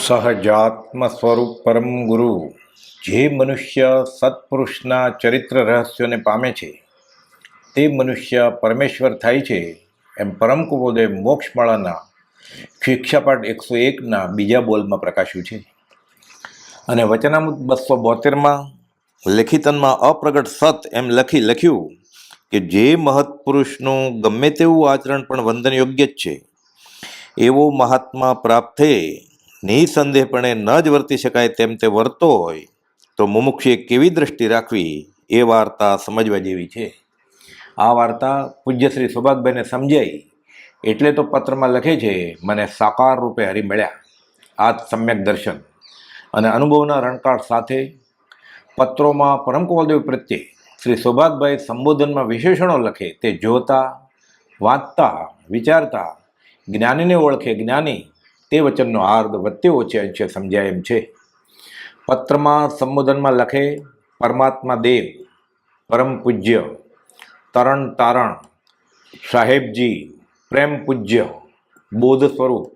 સહજાત્મ સ્વરૂપ પરમ ગુરુ જે મનુષ્ય સત્પુરુષના ચરિત્ર રહસ્યોને પામે છે તે મનુષ્ય પરમેશ્વર થાય છે એમ પરમ કુબોદય મોક્ષમાળાના શિક્ષાપાઠ એકસો એકના બીજા બોલમાં પ્રકાશ્યું છે અને વચનામૃત બસો બોતેરમાં લેખિતનમાં અપ્રગટ સત એમ લખી લખ્યું કે જે મહત્પુરુષનું ગમે તેવું આચરણ પણ વંદન યોગ્ય જ છે. એવો મહાત્મા પ્રાપ્ત થયે નિસંદેહપણે ન જ વર્તી શકાય તેમ તે વર્તો હોય, તો મુમુક્ષે કેવી દ્રષ્ટિ રાખવી એ વાર્તા સમજવા જેવી છે. આ વાર્તા પૂજ્ય શ્રી સૌભાગભાઈને સમજાઈ, એટલે તો પત્રમાં લખે છે, મને સાકાર રૂપે હરી મળ્યા આ સમ્યક દર્શન. અને અનુભવના રણકાળ સાથે પત્રોમાં પરમ કુમારદેવ પ્રત્યે શ્રી સૌભાગભાઈ સંબોધનમાં વિશેષણો લખે, તે જોતા, વાંચતા, વિચારતા, જ્ઞાનીને ઓળખે જ્ઞાની તે વચનનો હાર્દ વચ્ચે ઓછે અંશે સમજાય એમ છે. પત્રમાં સંબોધનમાં લખે, પરમાત્મા દેવ, પરમ પૂજ્ય, તરણ તારણ, સાહેબજી, પ્રેમ પૂજ્ય, બોધ સ્વરૂપ,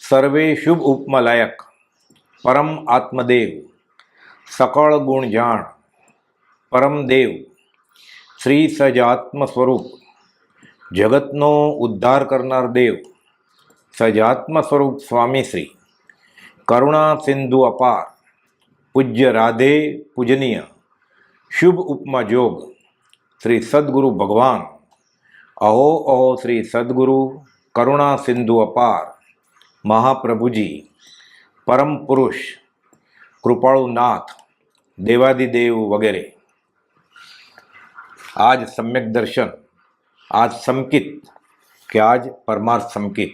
સર્વે શુભ ઉપમા લાયક પરમ આત્મદેવ, સકળ ગુણ જાણ, પરમ દેવ, શ્રી સજાત્મ સ્વરૂપ જગતનો ઉદ્ધાર કરનાર દેવ સજાત્મ સ્વરૂપ સ્વામી શ્રી કરુણા સિંધુ અપાર પૂજ્ય રાધે પૂજનીય શુભ ઉપમા જોગ શ્રી સદગુરુ ભગવાન અહો અહો શ્રી સદગુરુ કરુણા સિંધુ અપાર મહાપ્રભુજી પરમ પુરુષ કૃપાળુ નાથ દેવાદિદેવ વગેરે આજ સમ્યક દર્શન આજ સંકિત કે આજ પરમાર્થ સંકિત